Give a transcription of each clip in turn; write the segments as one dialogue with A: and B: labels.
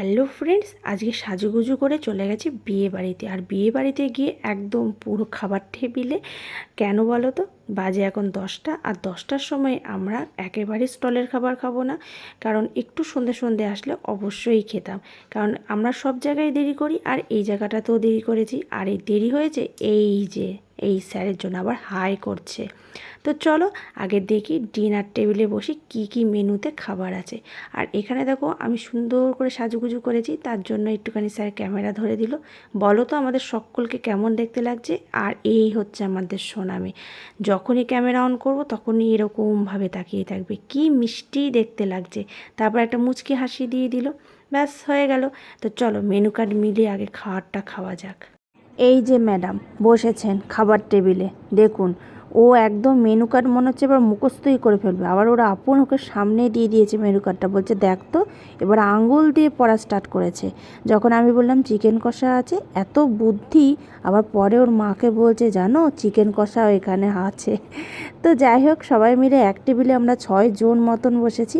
A: Hello friends, আজকে সাজুগুজু করে চলে গেছি বিয়ে বাড়িতে আর বিয়ে বাড়িতে গিয়ে একদম পুরো খাবার টেবিলে, কেন বলো তো? বাজে এখন দশটা, আর দশটার সময় আমরা একেবারে স্টলের খাবার খাব না, কারণ একটু সন্ধে সন্ধে আসলে অবশ্যই খেতাম। কারণ আমরা সব জায়গায় দেরি করি, আর এই জায়গাটাতেও দেরি করেছি, আর এই দেরি হয়েছে এই যে এই স্যারের জন্য আবার হাই করছে। তো চলো আগে দেখি ডিনার টেবিলে বসে কি কি মেনুতে খাবার আছে। আর এখানে দেখো আমি সুন্দর করে সাজুগুজু করেছি, তার জন্য একটুখানি স্যার ক্যামেরা ধরে দিল। বলো তো আমাদের সকলকে কেমন দেখতে লাগছে? আর এই হচ্ছে আমাদের সোনামি। যখনই ক্যামেরা অন করব তখনই এরকমভাবে তাকিয়ে থাকবে। কি মিষ্টি দেখতে লাগছে। তারপর একটা মুচকি হাসি দিয়ে দিল। ব্যাস, হয়ে গেল। তো চলো মেনু কার্ড মিলিয়ে আগে খাবারটা খাওয়া যাক। এই যে ম্যাডাম, বসেছেন খাবার টেবিলে, দেখুন, ও একদম মেনু কার্ড মনে হচ্ছে এবার মুখস্থই করে ফেলবে। আবার ওরা আপন ওকে সামনে দিয়ে দিয়েছে মেনু কার্ডটা, বলছে, দেখ তো, এবার আঙুল দিয়ে পড়া স্টার্ট করেছে। যখন আমি বললাম, চিকেন কষা আছে? এত বুদ্ধি, আবার পরে ওর মাকে বলছে, জানো, চিকেন কষাও এখানে আছে। তো যাই হোক, সবাই মিলে এক টেবিলে আমরা ছয় জন মতন বসেছি।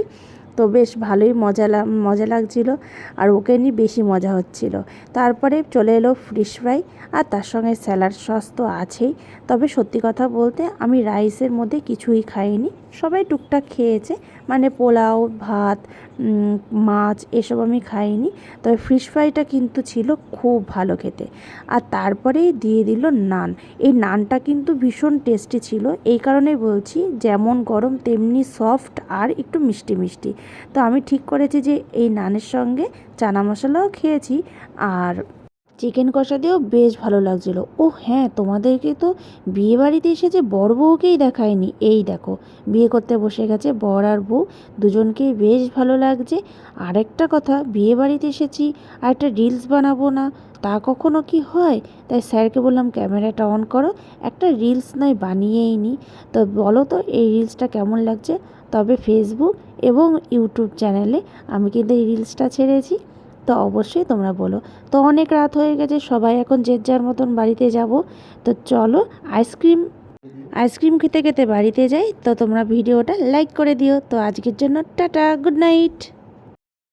A: তো বেশ ভালোই মজা মজা লাগছিল আর ওকে নিয়ে বেশি মজা হচ্ছিল। তারপরে চলে এলো ফ্রিশ ফ্রাই আর তার সঙ্গে স্যালাড সস তো আছেই। তবে সত্যি কথা বলতে আমি রাইসের মধ্যে কিছুই খাইনি। সবাই টুকটাক খেয়েছে। মানে পোলাও, ভাত মাছ এসব আমি খাইনি। তবে ফিশ ফ্রাইটা কিন্তু ছিল খুব ভালো খেতে। আর তারপরেই দিয়ে দিল নান। এই নানটা কিন্তু ভীষণ টেস্টি ছিল। এই কারণেই বলছি, যেমন গরম তেমনি সফট আর একটু মিষ্টি মিষ্টি। তো আমি ঠিক করেছি যে এই নানের সঙ্গে চানা মশলাও খেয়েছি আর চিকেন কষা দিয়েও বেশ ভালো লাগছিল। ও হ্যাঁ তোমাদেরকে তো বিয়ে বাড়িতে এসেছে বড় বউকেই দেখায়নি। এই দেখো, বিয়ে করতে বসে গেছে বর আর বউ। দুজনকেই বেশ ভালো লাগছে। আরেকটা কথা বিয়ে বাড়িতে এসেছি আর একটা রিলস বানাবো না, তা কখনো কি হয়? তাই স্যারকে বললাম, ক্যামেরাটা অন করো, একটা রিলস নয়, বানিয়েই নি। তো বলো তো, এই রিলসটা কেমন লাগছে? তবে ফেসবুক এবং ইউটিউব চ্যানেলে আমি কিন্তু এই রিলসটা ছেড়েছি। তো অবশ্যই তোমরা বলো। তো অনেক রাত হয়ে গেছে, সবাই এখন যে যার মতন বাড়িতে যাব। তো চলো, আইসক্রিম আইসক্রিম খেতে খেতে বাড়িতে যাই। তো তোমরা ভিডিওটা লাইক করে দিও। তো আজকের জন্য টাটা, গুড নাইট।